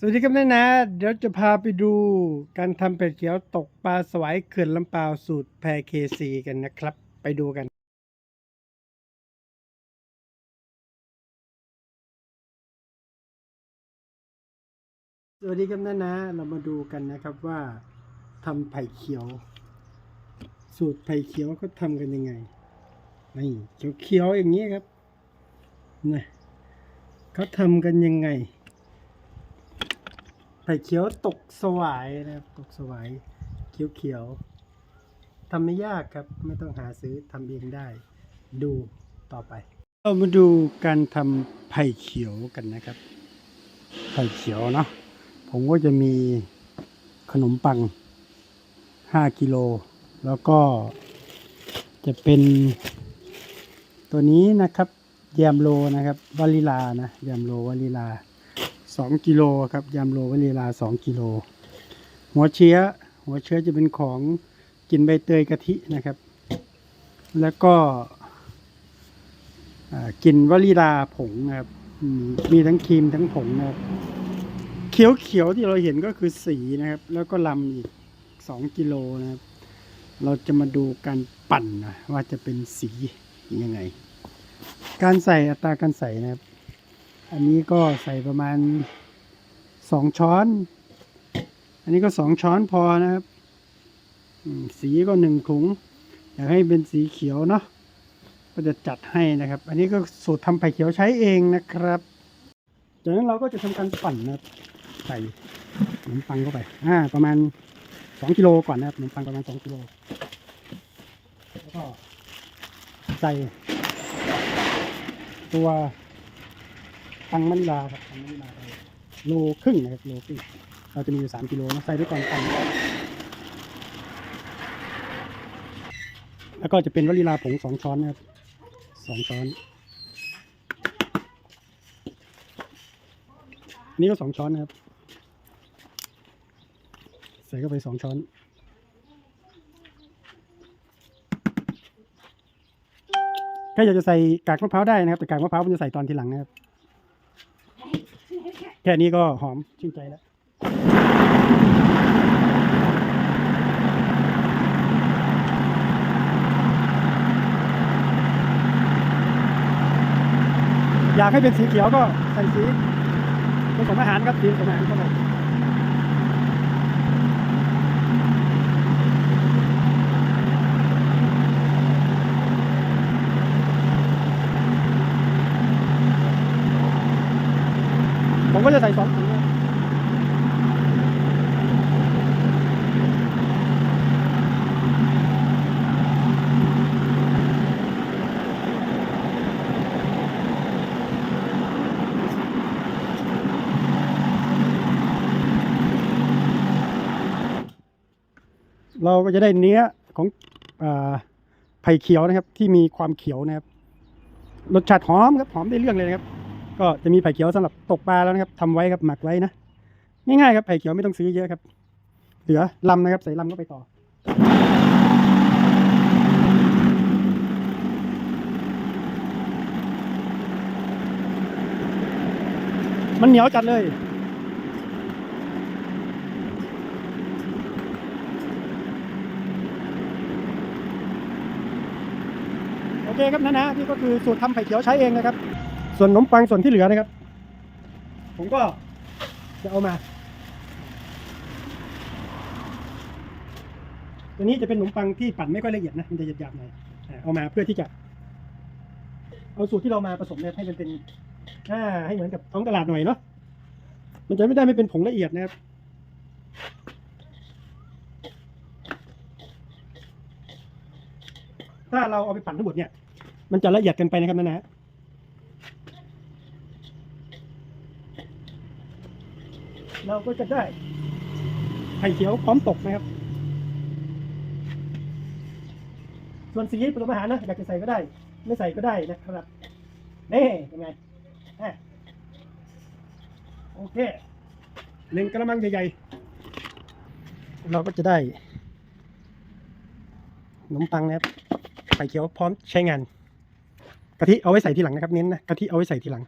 สวัสดีครับนายนะ เดี๋ยวจะพาไปดูการทำเป็ดเขียวตกปลาสวายเขื่อนลำปาวสูตรแพรเคซีกันนะครับ ไปดูกัน สวัสดีครับนายนะ เรามาดูกันนะครับว่าทำไผ่เขียว สูตรไผ่เขียวเขาทำกันยังไงนี่เขียวๆอย่างนี้ครับนะเขาทำกันยังไง ผ่เขียวตกสวายนะครับ ตกสวายเขียวเขียวๆทำไม่ยากครับ ไม่ต้องหาซื้อทำเองได้ ดูต่อไป เรามาดูการทำไผ่เขียวกันนะครับ ไผ่เขียวเนาะผมก็จะมีขนมปัง 5 กิโล แล้วก็จะเป็นตัวนี้นะครับ แยมโลนะครับวาลิลานะ แยมโลวาลิลา สองกิโลครับยำโลวานิลาสองกิโลหัวเชื้อ หัวเชื้อจะเป็นของกินใบเตยกะทินะครับ แล้วก็กินวานิลาผงนะครับมีมีทั้งครีมทั้งผงนะครับเขียวเขียวๆที่เราเห็นก็คือสีนะครับ แล้วก็ลำอีกสองกิโลนะครับ เราจะมาดูการปั่นนะว่าจะเป็นสียังไง การใส่อัตราการใส่นะครับ อันนี้ก็ใส่ประมาณสองช้อน อันนี้ก็สองช้อนพอนะครับ สีก็หนึ่งถุง อยากให้เป็นสีเขียวเนาะ ก็จะจัดให้นะครับ อันนี้ก็สูตรทำไผ่เขียวใช้เองนะครับ จากนั้นเราก็จะทำการปั่นนะครับ ใส่ขนมปังเข้าไป อ่า ประมาณสองกิโลก่อนนะครับขนมปังประมาณสองกิโล แล้วก็ใส่ตัว ตังมันลาครับตังมันลาไปโลครึ่งนะครับโลครึ่งเราจะมีอยู่สามกิโลนะใส่ด้วยก่อนตังแล้วก็จะเป็นวานิลาผงสองช้อนนะครับสองช้อนนี่ก็สองช้อนนะครับ ใส่เข้าไปสองช้อนก็อยากจะใส่กากมะพร้าวได้นะครับ แต่กากมะพร้าวมันจะใส่ตอนทีหลังนะครับ ค่นี้ก็หอมชื่นใจแล้วอยากให้เป็นสีเขียวก็ใส่สีผสมอาหารครับสีผสมอาหารเข้าไป ผมก็จะใส่สองถุงเราก็จะได้เนื้อของอไผ่เขียวนะครับ ที่มีความเขียวนะครับรสชาติหอมครับหอมได้เรื่องเลยนะครับ ก็จะมีไผ่เขียวสำหรับตกปลาแล้วนะครับทำไว้ครับหมักไว้นะง่ายๆครับไผ่เขียวไม่ต้องซื้อเยอะครับ เหลือลำนะครับใส่ลำเข้าไปต่อมันเหนียวจัดเลย โอเคครับนะนะนี่ก็คือสูตรทำไข่เขียวใช้เองนะครับ ส่วนขนมปังส่วนที่เหลือนะครับ ผมก็จะเอามา ตัวนี้จะเป็นขนมปังที่ปั่นไม่ค่อยละเอียดนะ มันจะหยาบๆหน่อยเอามาเพื่อที่จะ เอาสูตรที่เรามาผสมเนี่ยให้มันเป็นอ่าให้เหมือนกับท้องตลาดหน่อยเนาะ มันจะไม่ได้ไม่เป็นผงละเอียดนะครับถ้าเราเอาไปปั่นทั้งหมดเนี่ย มันจะละเอียดกินไปนะครับนะนะ เราก็จะได้ไข่เขียวพร้อมตกนะครับ ส่วนสีผสมอาหารนะอยากจะใส่ก็ได้ ไม่ใส่ก็ได้นะครับนี่เป็นไงโอเคหนึ่งกระมังใหญ่ๆ เราก็จะได้ขนมปังนะครับไข่เขียวพร้อมใช้งานกะทิเอาไว้ใส่ทีหลังนะครับเน้นนะกะทิเอาไว้ใส่ทีหลัง